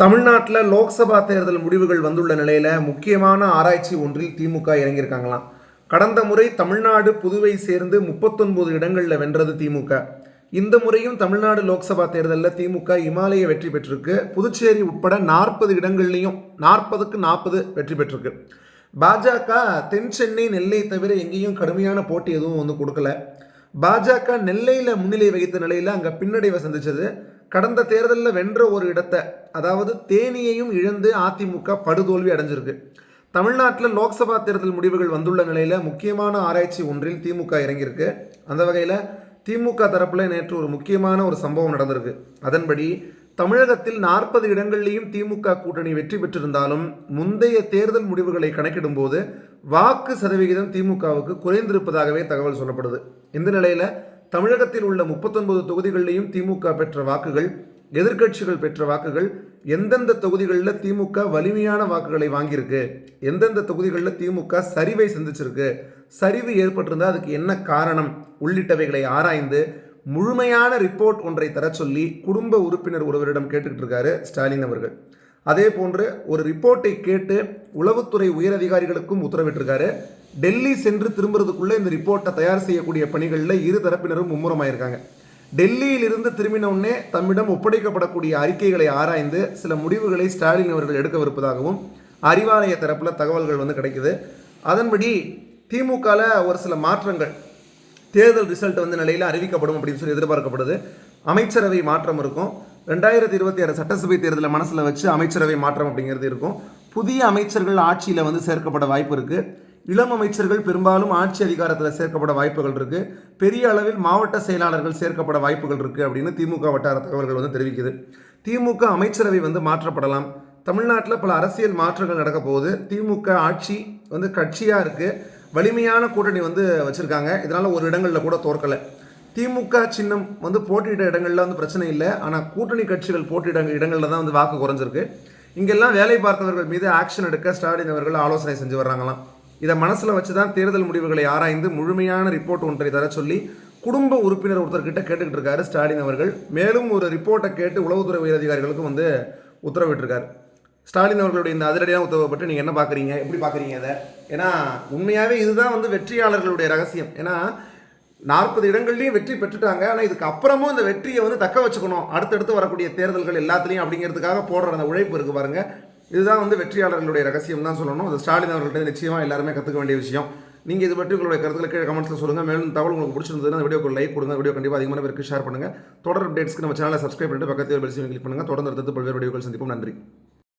தமிழ்நாட்டில் லோக்சபா தேர்தல் முடிவுகள் வந்துள்ள நிலையில் முக்கியமான ஆராய்ச்சி ஒன்றில் திமுக இறங்கியிருக்காங்களாம். கடந்த முறை தமிழ்நாடு புதுவை சேர்ந்து முப்பத்தொன்பது இடங்களில் வென்றது திமுக. இந்த முறையும் தமிழ்நாடு லோக்சபா தேர்தலில் திமுக இமாலய வெற்றி பெற்றிருக்கு. புதுச்சேரி உட்பட நாற்பது இடங்கள்லையும் நாற்பதுக்கு நாற்பது வெற்றி பெற்றிருக்கு. பாஜக தென் சென்னை நெல்லை தவிர எங்கேயும் கடுமையான போட்டி எதுவும் வந்து கொடுக்கல. பாஜக நெல்லையில் முன்னிலை வகித்த நிலையில் அங்கே பின்னடைவை சந்திச்சது கடந்த தேர்தலில் வென்ற ஒரு இடத்தை அதாவது தேனியையும் இழந்து அதிமுக படுதோல்வி அடைஞ்சிருக்கு. தமிழ்நாட்டில் லோக்சபா தேர்தல் முடிவுகள் வந்துள்ள நிலையில் முக்கியமான ஆராய்ச்சி ஒன்றில் திமுக இறங்கியிருக்கு. அந்த வகையில் திமுக தரப்பில் நேற்று ஒரு முக்கியமான ஒரு சம்பவம் நடந்திருக்கு. அதன்படி தமிழகத்தில் நாற்பது இடங்கள்லேயும் திமுக கூட்டணி வெற்றி பெற்றிருந்தாலும் முந்தைய தேர்தல் முடிவுகளை கணக்கிடும்போது வாக்கு சதவிகிதம் திமுகவுக்கு குறைந்திருப்பதாகவே தகவல் சொல்லப்படுது. இந்த நிலையில் தமிழகத்தில் உள்ள முப்பத்தொன்பது தொகுதிகளிலையும் திமுக பெற்ற வாக்குகள் எதிர்க்கட்சிகள் பெற்ற வாக்குகள் எந்தெந்த தொகுதிகளில் திமுக வலிமையான வாக்குகளை வாங்கியிருக்கு எந்தெந்த தொகுதிகளில் திமுக சரிவை சந்திச்சிருக்கு சரிவு ஏற்பட்டிருந்தால் அதுக்கு என்ன காரணம் உள்ளிட்டவைகளை ஆராய்ந்து முழுமையான ரிப்போர்ட் ஒன்றை தர சொல்லி குடும்ப உறுப்பினர் ஒருவரிடம் கேட்டுக்கிட்டு இருக்காரு ஸ்டாலின் அவர்கள். அதே போன்று ஒரு ரிப்போர்ட்டை கேட்டு உளவுத்துறை உயரதிகாரிகளுக்கும் உத்தரவிட்டிருக்காரு. டெல்லி சென்று திரும்புறதுக்குள்ளே இந்த ரிப்போர்ட்டை தயார் செய்யக்கூடிய பணிகளில் இரு தரப்பினரும் மும்முரமாயிருக்காங்க. டெல்லியிலிருந்து திரும்பின உடனே தம்மிடம் ஒப்படைக்கப்படக்கூடிய அறிக்கைகளை ஆராய்ந்து சில முடிவுகளை ஸ்டாலின் அவர்கள் எடுக்கவிருப்பதாகவும் அறிவாலய தரப்பில் தகவல்கள் வந்து கிடைக்குது. அதன்படி திமுகவில் ஒரு சில மாற்றங்கள் தேர்தல் ரிசல்ட் வந்து நிலையில் அறிவிக்கப்படும் அப்படின்னு சொல்லி எதிர்பார்க்கப்படுது. அமைச்சரவை மாற்றம் இருக்கும். ரெண்டாயிரத்தி இருபத்தி ஆறு சட்டசபை தேர்தலை மனசில் வச்சு அமைச்சரவை மாற்றம் அப்படிங்கிறது இருக்கும். புதிய அமைச்சர்கள் ஆட்சியில் வந்து சேர்க்கப்பட வாய்ப்பு இருக்குது இளம் அமைச்சர்கள் பெரும்பாலும் ஆட்சி அதிகாரத்தில் சேர்க்கப்பட வாய்ப்புகள் இருக்குது பெரிய அளவில் மாவட்ட செயலாளர்கள் சேர்க்கப்பட வாய்ப்புகள் இருக்குது அப்படின்னு திமுக வட்டார தகவல்கள் வந்து தெரிவிக்குது. திமுக அமைச்சரவை வந்து மாற்றப்படலாம். தமிழ்நாட்டில் பல அரசியல் மாற்றங்கள் நடக்க போகுது. திமுக ஆட்சி வந்து கட்சியாக இருக்குது வலிமையான கூட்டணி வந்து வச்சுருக்காங்க. இதனால் ஒரு இடங்களில் கூட தோற்கலை. திமுக சின்னம் வந்து போட்டியிட்ட இடங்கள்ல வந்து பிரச்சனை இல்லை. ஆனால் கூட்டணி கட்சிகள் போட்டியிட இடங்களில் தான் வந்து வாக்கு குறைஞ்சிருக்கு. இங்கெல்லாம் வேலை பார்த்தவர்கள் மீது ஆக்ஷன் எடுக்க ஸ்டாலின் அவர்கள் ஆலோசனை செஞ்சு வர்றாங்களாம். இதை மனசில் வச்சு தான் தேர்தல் முடிவுகளை ஆராய்ந்து முழுமையான ரிப்போர்ட் ஒன்றை தர சொல்லி குடும்ப உறுப்பினர் ஒருத்தர்கிட்ட கேட்டுக்கிட்டு இருக்காரு ஸ்டாலின் அவர்கள். மேலும் ஒரு ரிப்போர்ட்டை கேட்டு உளவுத்துறை உயரதிகாரிகளுக்கும் வந்து உத்தரவிட்டிருக்காரு. ஸ்டாலின் அவர்களுடைய இந்த அதிரடியான உத்தரவை பற்றி நீங்கள் என்ன பார்க்குறீங்க எப்படி பார்க்குறீங்க அதை ஏன்னா உண்மையாகவே இதுதான் வந்து வெற்றியாளர்களுடைய ரகசியம். ஏன்னா நாற்பது இடங்கள்லையும் வெற்றி பெற்றுட்டாங்க. ஆனால் இதுக்கு அப்புறமும் இந்த வெற்றியை வந்து தக்க வச்சுக்கணும். அடுத்தடுத்து வரக்கூடிய தேர்தல்கள் எல்லாத்துலேயும் அப்படிங்கிறதுக்காக போடுற அந்த உழைப்பு இருக்குது பாருங்க. இதுதான் வந்து வெற்றியாளர்களுடைய ரகசியம் தான் சொல்லணும். அது ஸ்டாலின் அவர்கள்ட்ட நிச்சயமாக எல்லாருமே கற்றுக்க வேண்டிய விஷயம். நீங்கள் இது பற்றி உங்களுடைய கருத்துக்களை கீழே கமெண்ட்ஸில் சொல்லுங்கள் மேலும் தகவல் உங்களுக்கு பிடிச்சிருந்ததுன்னா அந்த வீடியோக்கு லைக் கொடுங்க. வீடியோ கண்டிப்பாக அதிகமான பேருக்கு ஷேர் பண்ணுங்கள் தொடர் அப்டேட்ஸ்க்கு நம்ம சேனலை சப்ஸ்கிரைப் பண்ணிட்டு பக்கத்தில் பெல் கிளிக் பண்ணுங்கள் தொடர்ந்து அடுத்து பல்வேறு வீடியோக்கள் சந்திப்போம். நன்றி.